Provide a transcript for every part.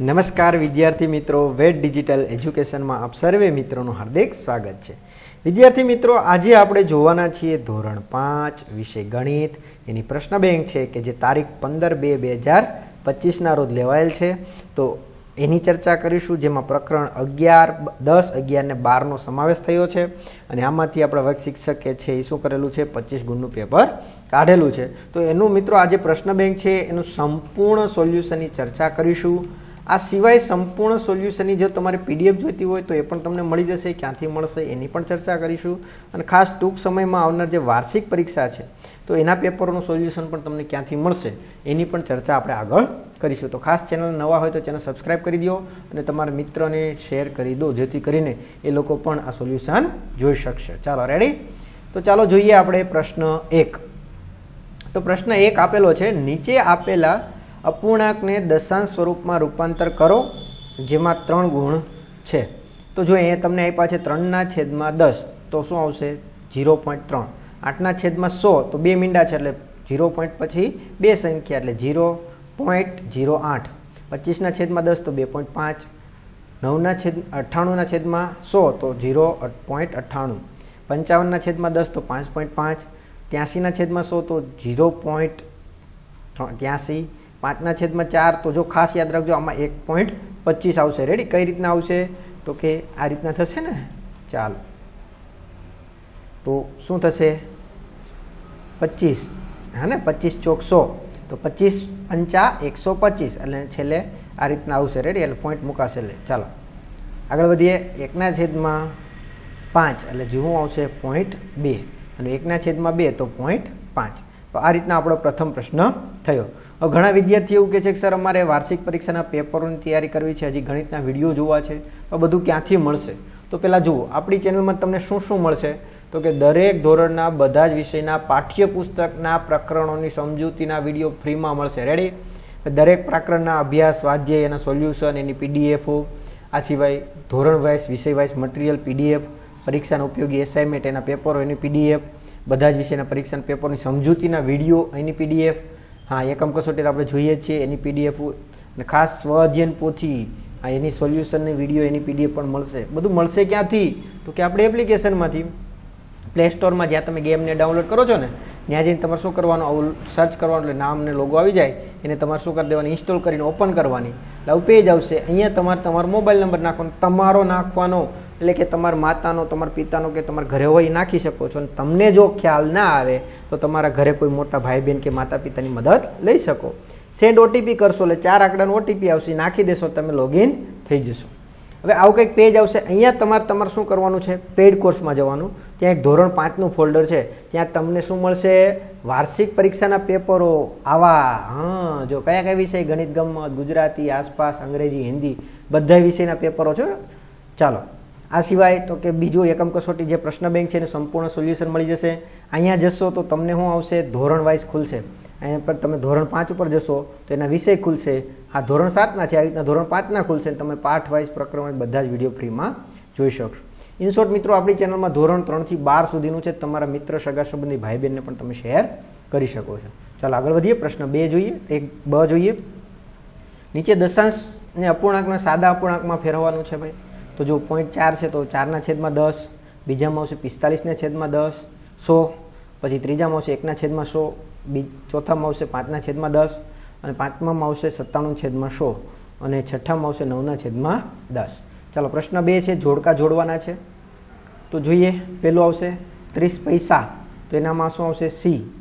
નમસ્કાર વિદ્યાર્થી મિત્રો વેટ ડિજિટલ એજ્યુકેશનમાં આપ સર્વે મિત્રોનું હાર્દિક સ્વાગત છે. વિદ્યાર્થી મિત્રો, આજે આપણે જોવાના છીએ ધોરણ પાંચ વિષય ગણિત. એની પ્રશ્ન બેંક છે કે જે તારીખ પંદર બે બે હજાર પચીસના રોજ લેવાયેલ છે. તો એની ચર્ચા કરીશું, જેમાં પ્રકરણ અગિયાર, દસ, અગિયાર ને બારનો સમાવેશ થયો છે. અને આમાંથી આપણા વર્ગ શિક્ષકે છે એ શું કરેલું છે? પચીસ ગુણનું પેપર કાઢેલું છે. તો એનું મિત્રો આજે પ્રશ્ન બેંક છે, એનું સંપૂર્ણ સોલ્યુશનની ચર્ચા કરીશું. આ સિવાય સંપૂર્ણ સોલ્યુશનની જો તમારે પીડીએફ જોઈતી હોય તો એ પણ તમને મળી જશે, ક્યાંથી મળશે એની પણ ચર્ચા કરીશું. અને ખાસ ટૂંક સમયમાં આવનાર જે વાર્ષિક પરીક્ષા છે, તો એના પેપરોનું સોલ્યુશન પણ તમને ક્યાંથી મળશે એની પણ ચર્ચા આપણે આગળ કરીશું. તો ખાસ ચેનલ નવા હોય તો ચેનલ સબસ્ક્રાઈબ કરી દો અને તમારા મિત્રોને શેર કરી દો, જેથી કરીને એ લોકો પણ આ સોલ્યુશન જોઈ શકશે. ચાલો રેડી તો ચાલો જોઈએ આપણે પ્રશ્ન એક. તો પ્રશ્ન એક આપેલો છે, નીચે આપેલા અપૂર્ણાંકને દશાંશ સ્વરૂપમાં રૂપાંતર કરો, જેમાં ત્રણ ગુણ છે. તો જો અહીંયા તમને આપ્યા છે ત્રણના છેદમાં દસ, તો શું આવશે? ઝીરો પોઈન્ટ ત્રણ. આઠના છેદમાં સો, તો બે મીંડા છે એટલે ઝીરો પોઈન્ટ પછી બે સંખ્યા એટલે ઝીરો પોઈન્ટ ઝીરો આઠ. પચીસના છેદમાં દસ, તો બે પોઈન્ટ પાંચ. નવના છેદ, અઠ્ઠાણુંના છેદમાં સો, તો ઝીરો પોઈન્ટ અઠ્ઠાણું. પંચાવનના છેદમાં દસ, તો પાંચ પોઈન્ટ પાંચ. ત્યાંસીના છેદમાં સો, તો ઝીરો પોઈન્ટ ત્યાંસી. પાંચના છેદમાં ચાર, તો જો ખાસ યાદ રાખજો, આમાં એક પોઈન્ટ પચીસ આવશે. રેડી કઈ રીતના આવશે? તો કે આ રીતના થશે ને? ચાલો. તો શું થશે? પચીસ. હા ને પચીસ ચોક તો પચીસ પંચા એકસો પચીસ. એટલે છેલ્લે આ રીતના આવશે. રેડી એટલે પોઈન્ટ મુકાશે એટલે. ચાલો. આગળ વધીએ. એકના છેદમાં પાંચ. એટલે જેવું આવશે પોઈન્ટ બે. અને એકના છેદમાં બે, તો પોઈન્ટ પાંચ. તો આ રીતના આપણો પ્રથમ પ્રશ્ન થયો. ઘણા વિદ્યાર્થીઓ એવું કહે છે કે, સર, અમારે વાર્ષિક પરીક્ષાના પેપરોની તૈયારી કરવી છે. હજી ગણિતના વીડિયો જોવા છે. તો બધું ક્યાંથી મળશે? તો પહેલાં જુઓ, આપણી ચેનલમાં તમને શું શું મળશે? તો કે દરેક ધોરણના બધા જ વિષયના પાઠ્યપુસ્તકના પ્રકરણોની સમજૂતીના વીડિયો ફ્રીમાં મળશે. રેડી દરેક પ્રકરણના અભ્યાસ, સ્વાધ્યાય એના સોલ્યુશન, એની પીડીએફઓ આ સિવાય ધોરણ વાઇઝ, વિષય વાઇઝ મટીરિયલ, પીડીએફ, પરીક્ષાના ઉપયોગી એસાઇનમેન્ટ એના પેપરો, એની પીડીએફ, બધા જ વિષયના પરીક્ષાના પેપરની સમજૂતીના વીડિયો, એની પીડીએફ હા એકમ કસોટી આપણે જોઈએ છીએ, એની પીડીએફ અને ખાસ સ્વ અધ્યયન પોથી હા એની સોલ્યુશનની વીડિયો એની પીડીએફ પણ મળશે. બધું મળશે ક્યાંથી? તો કે આપણે એપ્લિકેશનમાંથી પ્લે સ્ટોરમાં જ્યાં તમે ગેમને ડાઉનલોડ કરો છો ને, ત્યાં જઈને તમારે શું કરવાનું? આવું સર્ચ કરવાનું એટલે નામ ને લોગો આવી જાય. એને તમારે શું કરી દેવાની? ઇન્સ્ટોલ કરીને ઓપન કરવાની. એટલે પેજ આવશે. અહીંયા તમારે તમારો મોબાઈલ નંબર નાખવાનો. તમારો નાખવાનો. એટલે કે તમારા માતાનો, તમારા પિતાનો કે તમારા ઘરે હોય નાખી શકો છો. અને તમને જો ખ્યાલ ના આવે, તો તમારા ઘરે કોઈ મોટા ભાઈ બહેન કે માતા પિતાની મદદ લઈ શકો. સેન્ડ ઓટીપી કરશો, એટલે ચાર આંકડાનો ઓટીપી આવશે, નાખી દેશો, તમે લોગિન થઈ જશો. હવે આવું કંઈક પેજ આવશે, અહીંયા તમારે તમારે શું કરવાનું છે? પેઇડ કોર્સમાં જવાનું. ત્યાં એક ધોરણ પાંચનું ફોલ્ડર છે. ત્યાં તમને શું મળશે? વાર્ષિક પરીક્ષાના પેપરો, આવા, હા, જો કયા કયા વિષય? ગણિત, ગમત, ગુજરાતી, આસપાસ, અંગ્રેજી, હિન્દી બધા વિષયના પેપરો છે. ચાલો. આ સિવાય તો કે બીજું એકમ કસોટી જે પ્રશ્ન બેંક છે એનું સંપૂર્ણ સોલ્યુશન મળી જશે. અહીંયા જશો તો તમને શું આવશે? ધોરણ વાઇઝ ખુલશે. અહીંયા પર તમે ધોરણ પાંચ ઉપર જશો તો એના વિષય ખુલશે. આ ધોરણ સાતના છે, આવી રીતના ધોરણ પાંચના ખુલશે તમે પાઠ વાઇઝ પ્રકરણ બધા જ વીડિયો ફ્રીમાં જોઈ શકશો. ઇન શોર્ટ મિત્રો, આપણી ચેનલમાં ધોરણ ત્રણથી બાર સુધીનું છે. તમારા મિત્ર, સગા સંબંધી ભાઈ બહેનને પણ તમે શેર કરી શકો છો. ચાલો આગળ વધીએ. પ્રશ્ન બે જોઈએ, એક બ જોઈએ. નીચે દશાંશને અપૂર્ણાંકના, સાદા અપૂર્ણાંકમાં ફેરવવાનું છે ભાઈ. તો જો પોઈન્ટ ચાર છે તો ચારના છેદમાં દસ બીજામાં આવશે પિસ્તાલીસના છેદમાં દસ, સો, પછી ત્રીજામાં આવશે એકના છેદમાં સો, બી ચોથામાં આવશે પાંચના છેદમાં દસ અને પાંચમામાં આવશે સત્તાણું છેદમાં સો અને છઠ્ઠામાં આવશે નવના છેદમાં દસ. ચાલો, પ્રશ્ન બે છે, જોડકા જોડવાના છે. તો જોઈએ, પેલું આવશે ત્રીસ પૈસા, તો એનામાં શું આવશે? સી.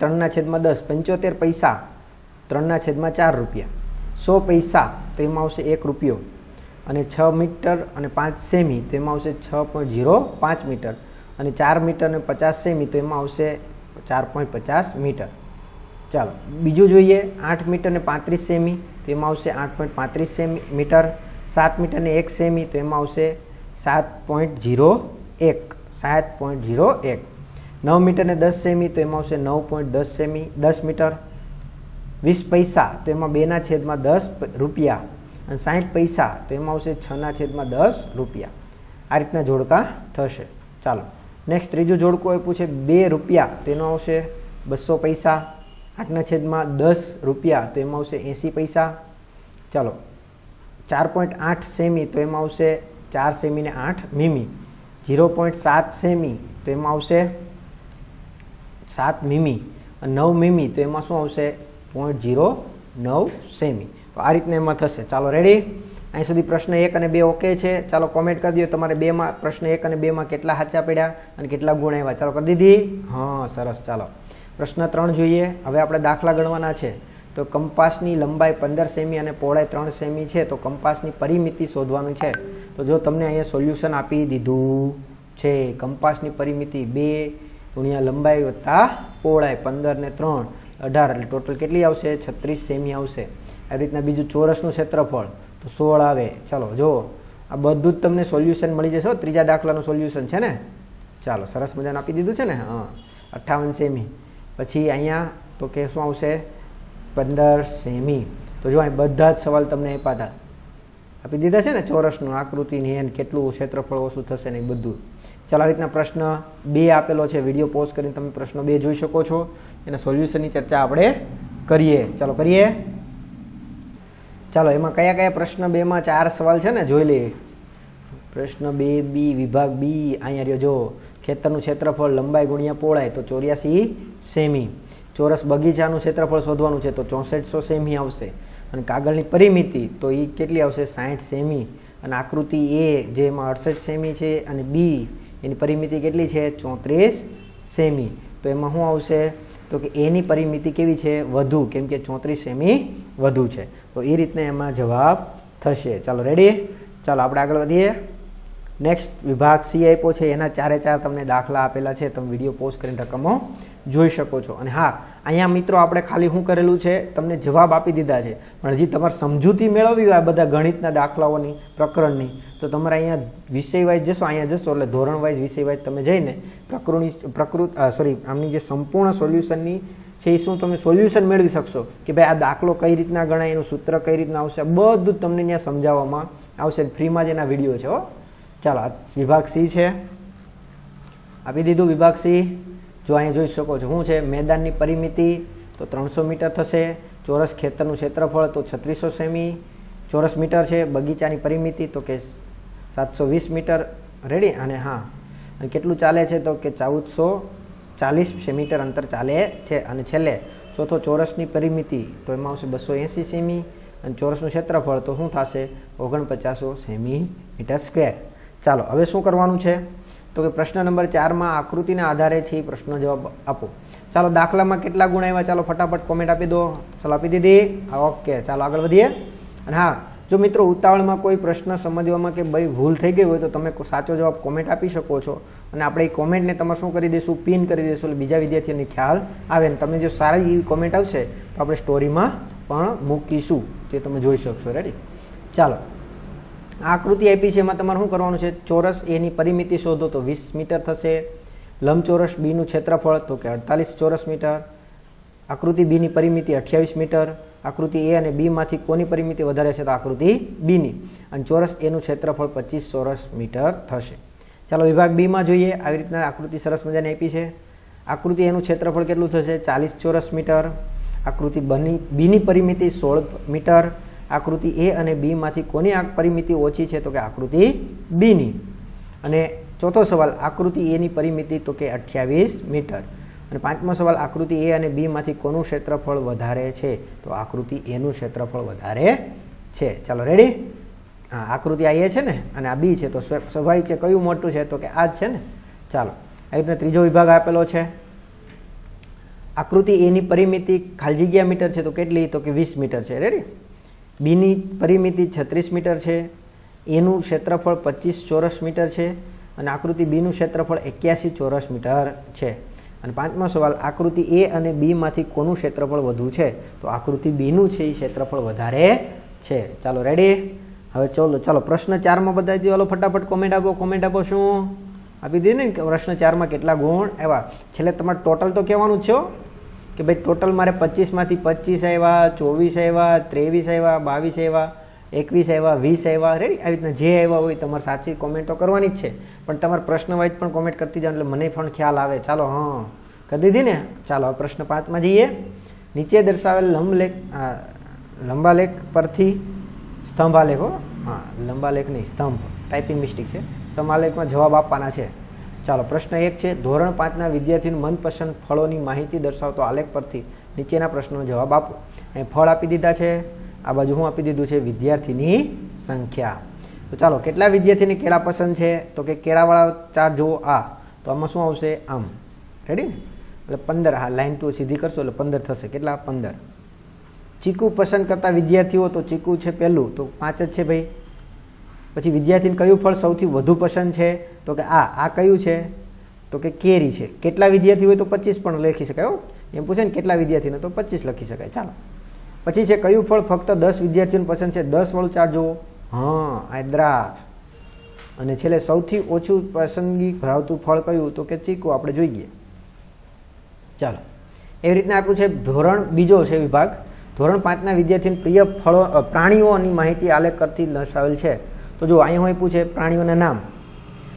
ત્રણના છેદમાં દસ, પંચોતેર પૈસા, ત્રણના છેદમાં ચાર રૂપિયા. સો પૈસા, તો એમાં આવશે એક રૂપિયો. અને છ મીટર અને પાંચ સેમી, તો એમાં આવશે છ પોઈન્ટ ઝીરો પાંચ મીટર. અને ચાર મીટર અને પચાસ સેમી, તો એમાં આવશે ચાર પોઈન્ટ પચાસ મીટર. ચાલો, બીજું જોઈએ, આઠ મીટર ને પાંત્રીસ સેમી, તો એમાં આવશે આઠ પોઈન્ટ પાંત્રીસ સેમી મીટર. સાત મીટર ને એક સેમી, તો એમાં આવશે સાત પોઈન્ટ ઝીરો એક. સાત પોઈન્ટ ઝીરો એક. નવ મીટર ને દસ સેમી, તો એમાં આવશે નવ પોઈન્ટ દસ સેમી, દસ મીટર. વીસ પૈસા, તો એમાં બેના છેદમાં દસ રૂપિયા. અને સાઠ પૈસા, તો એમાં આવશે છના છેદમાં દસ રૂપિયા. આ રીતના જોડકા થશે. ચાલો નેક્સ્ટ ત્રીજું જોડકું આપ્યું છે બે રૂપિયા તેનો આવશે બસો પૈસા આઠના છેદમાં દસ રૂપિયા, તો એમાં આવશે એંસી પૈસા. ચાલો, ચાર પોઈન્ટ આઠ સેમી, તો એમાં આવશે ચાર સેમી ને આઠ મીમી. ઝીરો પોઈન્ટ સાત સેમી, તો એમાં આવશે સાત મીમી. નવ મીમી, તો એમાં શું આવશે? પોઈન્ટ ઝીરો નવ સેમી. તો આ રીતના એમાં થશે. ચાલો રેડી અહીં સુધી પ્રશ્ન એક અને બે ઓકે છે. ચાલો કોમેન્ટ કરી દો તમારે બેમાં પ્રશ્ન એક અને બેમાં કેટલા સાચા પડ્યા અને કેટલા ગુણ આવ્યા. ચાલો, કરી દીધી? હા, સરસ. ચાલો. પ્રશ્ન ત્રણ જોઈએ. હવે આપણે દાખલા ગણવાના છે. તો કંપાસની લંબાઈ પંદર સેમી અને પહોળાઈ ત્રણ સેમી છે. તો કંપાસની પરિમિતિ શોધવાનું છે. તો જો તમને અહીંયા સોલ્યુશન આપી દીધું છે, કંપાસની પરિમિતિ બે ગુણ્યા લંબાઈ વત્તા પહોળાઈ પંદર ને ત્રણ. અઢાર, એટલે ટોટલ કેટલી આવશે? છત્રીસ સેમી આવશે. આવી રીતના બીજું ચોરસનું ક્ષેત્રફળ તો સોળ આવે. ચાલો જો આ બધું જ તમને સોલ્યુશન મળી જશે. ત્રીજા દાખલાનું સોલ્યુશન છે ને? ચાલો, સરસ મજાનું આપી દીધું છે ને? હા. અઠ્ઠાવન સેમી. પછી અહીંયા તો કે શું આવશે? પંદર સેમી. તો જો અહીં બધા જ સવાલ તમને આપ્યા આપી દીધા છે ને ચોરસનું આકૃતિની એન કેટલું ક્ષેત્રફળ ઓછું થશે ને બધું. ચાલો આવી રીતના પ્રશ્ન બે આપેલો છે. વીડિયો પોઝ કરીને તમે પ્રશ્ન બે જોઈ શકો છો. એના સોલ્યુશનની ચર્ચા આપણે કરીએ. ચાલો, કરીએ. ચાલો, એમાં કયા કયા પ્રશ્ન બેમાં ચાર સવાલ છે ને? જોઈ લઈએ. પ્રશ્ન બે, બી, વિભાગ બી, અહીંયા રહ્યો. જો, ખેતરનું ક્ષેત્રફળ લંબાઈ ગુણ્યા પહોળાઈ, તો ચોર્યાસી સેમી. ચોરસ બગીચાનું ક્ષેત્રફળ શોધવાનું છે, તો ચોસઠસો સેમી આવશે. અને કાગળની પરિમિતિ, તો એ કેટલી આવશે? સાઠ સેમી. અને આકૃતિ એ જેમાં અડસઠ સેમી છે, અને બી, એની પરિમિતિ કેટલી છે? ચોત્રીસ સેમી. તો એમાં શું આવશે? તો કે એની પરિમિતિ કેવી છે? વધુ. કેમ કે ચોત્રીસ સેમી વધુ છે. તો એ રીતના એમાં જવાબ થશે. ચાલો રેડી ચાલો, આપણે આગળ વધીએ. નેક્સ્ટ વિભાગ સી આપ્યો છે. એના ચારે ચાર તમને દાખલા આપેલા છે. તમે વીડિયો પોસ્ટ કરીને રકમો જોઈ શકો છો. અને હા અહીંયા મિત્રો આપણે ખાલી શું કરેલું છે? તમને જવાબ આપી દીધા છે. પણ હજી તમારે સમજૂતી મેળવવી હોય બધા ગણિતના દાખલાઓની, પ્રકરણની, તો તમારે અહીંયા વિષય વાઇઝ જશો, અહીંયા જશો, એટલે ધોરણ વાઇઝ વિષય તમે જઈને પ્રકૃતિ પ્રકૃત સોરી આમની જે સંપૂર્ણ સોલ્યુશનની છે એ શું તમે સોલ્યુશન મેળવી શકશો? કે ભાઈ આ દાખલો કઈ રીતના ગણાય, એનું સૂત્ર કઈ રીતના આવશે બધું તમને ત્યાં સમજાવવામાં આવશે. ફ્રીમાં જ એના વીડિયો છે, હો. ચાલો વિભાગ સી છે. આપી દીધું વિભાગ સી. જો અહીંયા જોઈ શકો છો શું છે મેદાનની પરિમિતિ, તો ત્રણસો મીટર થશે, ચોરસ ખેતરનું ક્ષેત્રફળ તો છત્રીસો સેમી, ચોરસ મીટર છે બગીચાની પરિમિતિ તો કે સાતસો વીસ મીટર રેડી, અને હા, અને કેટલું ચાલે છે તો કે ચૌદસો ચાલીસ મીટર અંતર ચાલે છે, અને છેલ્લે ચોથો ચોરસની પરિમિતિ, તો એમાં આવશે બસો એંસી સેમી, અને ચોરસનું ક્ષેત્રફળ તો શું થશે, ઓગણપચાસો સેમી મીટર સ્ક્વેર. ચાલો, હવે શું કરવાનું છે? તો કે પ્રશ્ન નંબર ચારમાં આકૃતિના આધારે છે એ પ્રશ્નનો જવાબ આપો. ચાલો દાખલામાં કેટલા ગુણ આવ્યા? ચાલો ફટાફટ કોમેન્ટ આપી દો. ચાલો આપી દીધી. ઓકે ચાલો આગળ વધીએ. અને હા, જો મિત્રો ઉતાવળમાં કોઈ પ્રશ્ન સમજવામાં કે ભાઈ ભૂલ થઈ ગઈ હોય તો તમે સાચો જવાબ કોમેન્ટ આપી શકો છો. અને આપણે એ કોમેન્ટને તમે શું કરી દઈશું? પિન કરી દઈશું. એટલે બીજા વિદ્યાર્થીઓને ખ્યાલ આવે ને તમે જો સારી એવી કોમેન્ટ આવશે તો આપણે સ્ટોરીમાં પણ મૂકીશું. તે તમે જોઈ શકશો. રેડી ચાલો. આકૃતિ આપી છે, એમાં તમારે શું કરવાનું છે? ચોરસ એની પરિમિતિ શોધો તો વીસ મીટર થશે. લંબચોરસ બીનું ક્ષેત્રફળ, તો કે અડતાલીસ ચોરસ મીટર. આકૃતિ બીની પરિમિતિ અઠ્યાવીસ મીટર. આકૃતિ એ અને બીમાંથી કોની પરિમિતિ વધારે છે? તો આકૃતિ બીની અને ચોરસ એનું ક્ષેત્રફળ પચીસ ચોરસ મીટર થશે. ચાલો, વિભાગ બીમાં જોઈએ. આવી રીતના આકૃતિ સરસ મજાની આપી છે. આકૃતિ એનું ક્ષેત્રફળ કેટલું થશે? ચાલીસ ચોરસ મીટર. આકૃતિ બની બીની પરિમિતિ સોળ મીટર. આકૃતિ એ અને બીમાંથી કોની પરિમિતિ ઓછી છે તો કે આકૃતિ બીની? અને ચોથો સવાલ, આકૃતિ એની પરિમિતિ તો કે અઠ્યાવીસ મીટર. અને પાંચમો સવાલ, આકૃતિ એ અને બીમાંથી કોનું ક્ષેત્રફળ વધારે છે? તો આકૃતિ એનું ક્ષેત્રફળ વધારે છે. ચાલો રેડી હા, આકૃતિ આ એ છે ને? અને આ બી છે. તો સ્વ- સ્વાભાવિક છે કયું મોટું છે તો કે આ જ છે ને? ચાલો આવી રીતના ત્રીજો વિભાગ આપેલો છે. આકૃતિ એની પરિમિતિ ખાલી જગ્યા મીટર છે તો કેટલી? તો કે વીસ મીટર છે. રેડી બીની પરિમિતિ છત્રીસ મીટર છે, એનું ક્ષેત્રફળ પચીસ ચોરસ મીટર છે અને આકૃતિ બીનું ક્ષેત્રફળ એક્યાસી ચોરસ મીટર છે. અને પાંચમો સવાલ, આકૃતિ એ અને બીમાંથી કોનું ક્ષેત્રફળ વધુ છે? તો આકૃતિ બીનું છે, એ ક્ષેત્રફળ વધારે છે. ચાલો રેડી હવે ચાલો ચાલો, પ્રશ્ન ચારમાં બધા ચાલો ફટાફટ કોમેન્ટ આપો. કોમેન્ટ આપો શું? આપી દીધી ને પ્રશ્ન ચારમાં કેટલા ગુણ? એવા. છેલ્લે તમારે ટોટલ તો કહેવાનું છે. કે ભાઈ ટોટલ મારે પચીસમાંથી પચીસ આવ્યા, ચોવીસ આવ્યા, ત્રેવીસ આવ્યા, બાવીસ આવ્યા, એકવીસ આવ્યા, વીસ આવ્યા રેડી આવી રીતના જે આવ્યા હોય તમારે સાચી કોમેન્ટ તો કરવાની જ છે. પણ તમારે પ્રશ્ન વાઇઝ પણ કોમેન્ટ કરતી જાઓ, એટલે મને પણ ખ્યાલ આવે. ચાલો, હા, કરી દીધી ને? ચાલો પ્રશ્ન પાંચમાં જઈએ. નીચે દર્શાવેલ લંબલેખ લંબાલેખ પરથી સ્તંભ આલેખ, હો. હા લંબાલેખ નહીં સ્તંભ. ટાઈપિંગ મિસ્ટેક છે. સ્તંભાલેખમાં જવાબ આપવાના છે. ચાલો, પ્રશ્ન એક છે. ધોરણ પાંચના વિદ્યાર્થીનું મનપસંદ ફળોની માહિતી દર્શાવતો આલેખ પરથી નીચેના પ્રશ્નનો જવાબ આપો. અહીં ફળ આપી દીધા છે. આ બાજુ હું આપી દીધું છે વિદ્યાર્થીની સંખ્યા. તો ચાલો, કેટલા વિદ્યાર્થીને કેળા પસંદ છે? તો કે કેળાવાળા ચાર જુઓ આ. તો આમાં શું આવશે? આમ. રેડી ને એટલે પંદર. હા લાઈન ટુ સીધી કરશો એટલે પંદર થશે. કેટલા? પંદર. ચીકુ પસંદ કરતા વિદ્યાર્થીઓ તો ચીકુ છે પહેલું. તો પાંચ જ છે ભાઈ. પછી વિદ્યાર્થીને કયું ફળ સૌથી વધુ પસંદ છે? તો કે આ આ કયું છે? તો કે કેરી છે. કેટલા વિદ્યાર્થી હોય તો પચીસ પણ લખી શકાય એમ પૂછે ને કેટલા વિદ્યાર્થીને તો પચીસ લખી શકાય. ચાલો. પછી છે કયું ફળ ફક્ત દસ વિદ્યાર્થીઓને પસંદ છે? દસ વાળું ચાર જુઓ. હા, આ અને છેલ્લે સૌથી ઓછું પસંદગી ધરાવતું ફળ કયું? તો કે ચીકુ, આપણે જોઈએ ચાલો. એવી રીતના આપ્યું છે ધોરણ બીજો છે વિભાગ. ધોરણ પાંચના વિદ્યાર્થીને પ્રિય ફળો પ્રાણીઓની માહિતી આલેખ કરતી દર્શાવેલ છે. તો જો અહીંયા હું પૂછે પ્રાણીઓના નામ,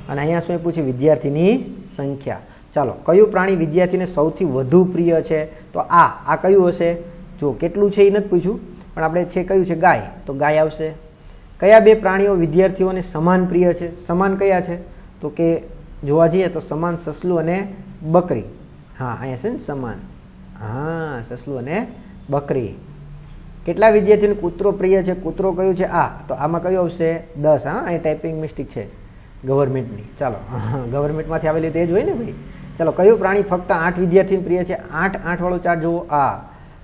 અને અહીંયા શું પૂછે? વિદ્યાર્થીની સંખ્યા. ચાલો, કયું પ્રાણી વિદ્યાર્થીને સૌથી વધુ પ્રિય છે? તો આ આ કયું હશે? જો કેટલું છે એ નથી પૂછ્યું, પણ આપણે છે કયું છે? ગાય. તો ગાય આવશે. કયા બે પ્રાણીઓ વિદ્યાર્થીઓને સમાન પ્રિય છે? સમાન કયા છે? તો કે જોવા જઈએ તો સમાન સસલું અને બકરી. હા, અહીંયા છે ને સમાન. હા, સસલું અને બકરી. કેટલા વિદ્યાર્થીઓને કૂતરો પ્રિય છે? કૂતરો કયું છે? આ. તો આમાં કયું આવશે? દસ. હા, અહીં ટાઈપિંગ મિસ્ટેક છે. ગવર્મેન્ટની ચાલો. ગવર્મેન્ટમાંથી આવેલી તે જ હોય ને ભાઈ? ચાલો, કયું પ્રાણી ફક્ત આઠ વિદ્યાર્થીને પ્રિય છે? આઠ આઠ વાળો ચાર્ટ જુઓ. આ.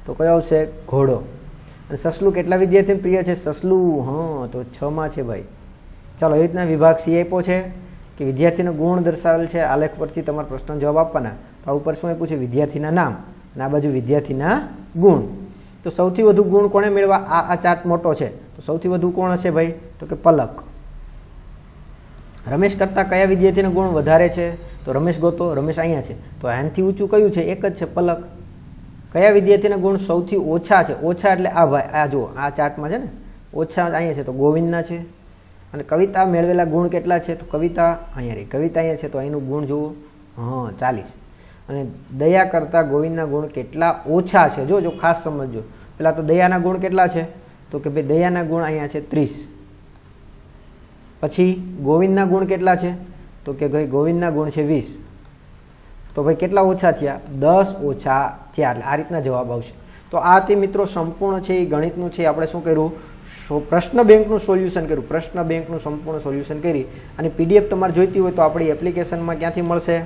તો કયો આવશે? ઘોડો. અને સસલું કેટલા વિદ્યાર્થીને પ્રિય છે? સસલું. હા, તો છ માં છે ભાઈ. ચાલો એ રીતના વિભાગ સી આપ્યો છે કે વિદ્યાર્થીનો ગુણ દર્શાવેલ છે. આલેખ પરથી તમારા પ્રશ્ન જવાબ આપવાના. તો આ ઉપર શું આપ્યું છે? વિદ્યાર્થીના નામ. અને આ બાજુ વિદ્યાર્થીના ગુણ. તો સૌથી વધુ ગુણ કોણે મેળવા? આ આ ચાર્ટ મોટો છે. તો સૌથી વધુ કોણ હશે ભાઈ? તો કે પલક. રમેશ કરતાં કયા વિદ્યાર્થીનો ગુણ વધારે છે? તો રમેશ ગોતો, રમેશ અહીંયા છે. તો એનથી ઊંચું કયું છે? એક જ છે, પલક. કયા વિદ્યાર્થીના ગુણ સૌથી ઓછા છે? ઓછા એટલે આ ભાઈ, આ જુઓ, આ ચાર્ટમાં છે ને? ઓછા અહીંયા છે, તો ગોવિંદના છે. અને કવિતા મેળવેલા ગુણ કેટલા છે? તો કવિતા અહીંયા રહી. કવિતા અહીંયા છે, તો અહીંનું ગુણ જુઓ. હા, ચાલીસ. અને દયા કરતાં ગોવિંદના ગુણ કેટલા ઓછા છે? જો જો, ખાસ સમજજો. પેલા તો દયાના ગુણ કેટલા છે? તો કે ભાઈ દયાના ગુણ અહીંયા છે ત્રીસ. પછી ગોવિંદના ગુણ કેટલા છે? તો કે ભાઈ ગોવિંદના ગુણ છે વીસ. તો ભાઈ કેટલા ઓછા થયા? દસ ઓછા થયા. એટલે આ રીતના જવાબ આવશે. તો આ તે મિત્રો સંપૂર્ણ છે, એ ગણિતનું છે. આપણે શું કર્યું? પ્રશ્ન બેંકનું સોલ્યુશન કર્યું. પ્રશ્ન બેંકનું સંપૂર્ણ સોલ્યુશન કરી અને પીડીએફ તમારે જોઈતી હોય તો આપણી એપ્લિકેશનમાં ક્યાંથી મળશે?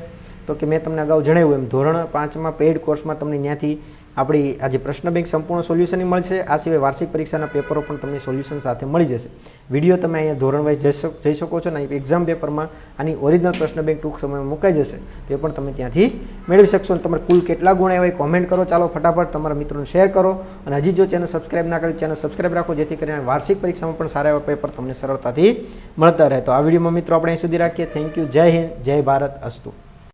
તો કે મેં તમને અગાઉ જણાવ્યું એમ ધોરણ પાંચમાં પેઇડ કોર્સમાં તમને ત્યાંથી આપણી આજે પ્રશ્ન બેંક સંપૂર્ણ સોલ્યુશન મળશે. આ સિવાય વાર્ષિક પરીક્ષાના પેપરો પણ તમને સોલ્યુશન સાથે મળી જશે. વીડિયો તમે અહીંયા ધોરણ વાઇઝ જઈ શક- છો અને એક્ઝામ પેપરમાં આની ઓરિજિનલ પ્રશ્ન બેંક ટૂંક સમયમાં મુકાઈ જશે. તે પણ તમે ત્યાંથી મેળવી શકશો અને તમારે કુલ કેટલા ગુણ આવ્યા કોમેન્ટ કરો. ચાલો ફટાફટ તમારા મિત્રોને શેર કરો અને હજી જો ચેનલ સબસ્ક્રાઇબ ના કરી ચેનલ સબસ્ક્રાઇબ રાખો, જેથી કરીને વાર્ષિક પરીક્ષામાં પણ સારા એવા પેપર તમને સરળતાથી મળતા રહે. તો આ વિડીયોમાં મિત્રો આપણે અહીં સુધી રાખીએ. થેન્ક યુ જય હિન્દ. જય ભારત. અસ્તુ.